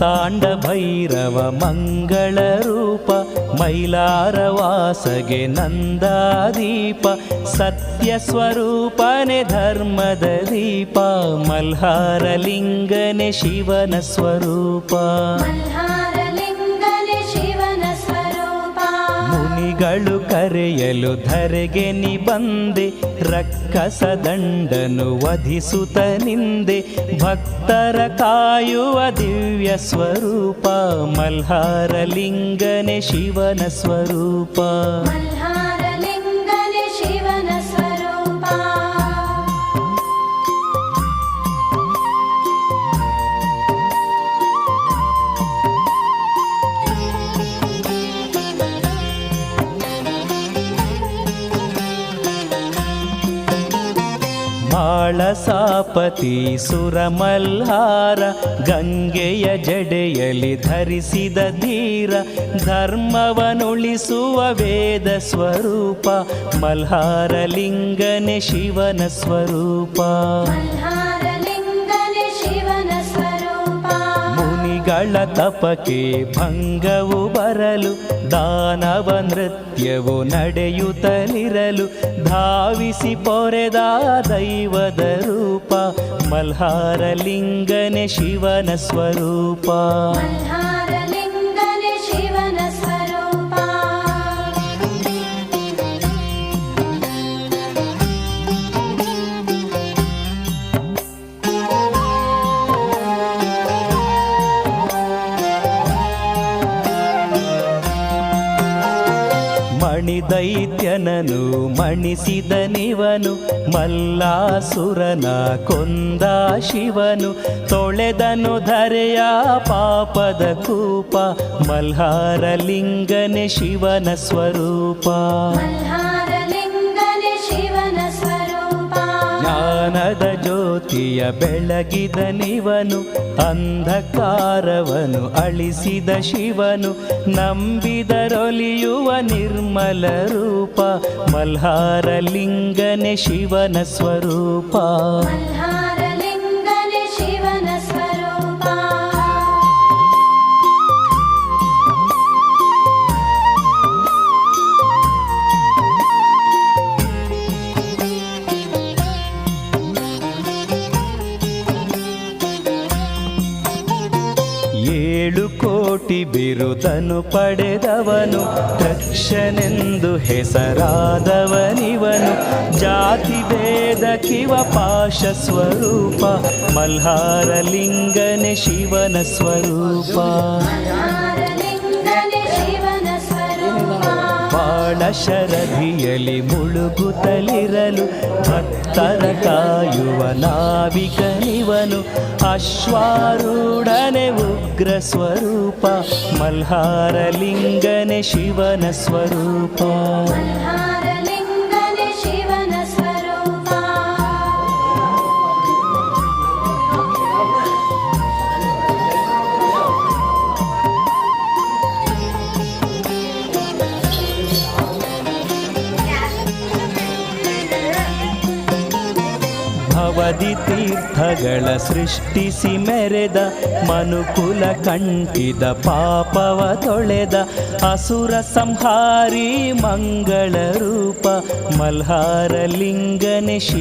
ಮಾರ್ತಾಂಡ ಭೈರವ ಮಂಗಳ ರೂಪ, ಮೈಲಾರ ವಾಸಗೆ ನಂದಾದೀಪ, ಸತ್ಯ ಸ್ವರೂಪನೆ ಧರ್ಮದ ದೀಪ ಮಲ್ಹಾರ ಲಿಂಗನೆ ಶಿವನ ಸ್ವರೂಪ. ಮುನಿಗಳು ಕರೆಯಲು ಧರೆಗೆ ನಿ ಬಂದೆ ರಕ್ಕಸ ದಂಡನು ವಧಿಸುತ್ತ ನಿಂದೆ, ಭಕ್ತರ ಕಾಯುವ ದಿವ್ಯ ಸ್ವರೂಪ ಮಲ್ಹಾರ ಲಿಂಗನೆ ಶಿವನ ಸ್ವರೂಪ. ಮಾಳಸಾಪತಿ ಸುರಮಲ್ಹಾರ ಗಂಗೆಯ ಜಡೆಯಲ್ಲಿ ಧರಿಸಿದ ಧೀರ ಧರ್ಮವನುಳಿಸುವ ವೇದ ಸ್ವರೂಪ ಮಲ್ಹಾರ ಲಿಂಗನೆ ಶಿವನ ಸ್ವರೂಪ. ಮುನಿಗಳ ತಪಕ್ಕೆ ಭಂಗವು ಬರಲು, ದಾನವ ನೃತ್ಯವು ನಡೆಯುತ್ತಲಿರಲು, ಧಾವಿಸಿ ಪೊರೆದ ದೈವದ ರೂಪ ಮಲ್ಹಾರ ಲಿಂಗನೆ ಶಿವನ ಸ್ವರೂಪ. ಮಣಿದೈತ್ಯನನು ಮಣಿಸಿದ ನಿವನು ಮಲ್ಲಾಸುರನ ಕೊಂದ ಶಿವನು ತೊಳೆದನು ಧರೆಯ ಪಾಪದ ಕೂಪ ಮಲ್ಹಾರ ಲಿಂಗನೆ ಶಿವನ ಸ್ವರೂಪ. ಜ್ಯೋತಿಯ ಬೆಳಗಿದ ನಿವನು ಅಂಧಕಾರವನು ಅಳಿಸಿದ ಶಿವನು ನಂಬಿದರೊಲಿಯುವ ನಿರ್ಮಲ ರೂಪ ಮಲ್ಹಾರ ಲಿಂಗನೆ ಶಿವನ ಸ್ವರೂಪ. ಏಳು ಕೋಟಿ ಬಿರುದನು ಪಡೆದವನು ದಕ್ಷನೆಂದು ಹೆಸರಾದವನಿವನು. ಜಾತಿ ಭೇದ ಕಿವ ಪಾಶ ಸ್ವರೂಪ ಮಲ್ಹಾರ ಲಿಂಗನೆ ಶಿವನ ಸ್ವರೂಪ. ಮಲ್ಹಾರಲಿಂಗನೆ ಶಿವನ ಸ್ವರೂಪ. ಶರಧಿಯಲಿ ಮುಳುಗುತ್ತಲಿರಲು ಭಕ್ತರ ಕಾಯುವ ನಾವಿಕನಿವನು. ಅಶ್ವಾರೂಢನೆ ಉಗ್ರ ಸ್ವರೂಪ ಮಲ್ಹಾರ ಭವದಿ ತೀರ್ಥಗಳ ಸೃಷ್ಟಿಸಿ ಮೆರೆದ, ಮನುಕುಲ ಕಂಠಿದ, ಪಾಪವ ತೊಳೆದ, ಅಸುರ ಸಂಹಾರಿ ಮಂಗಳ ರೂಪ ಮಲ್ಹಾರ ಲಿಂಗನೆ ಶಿವ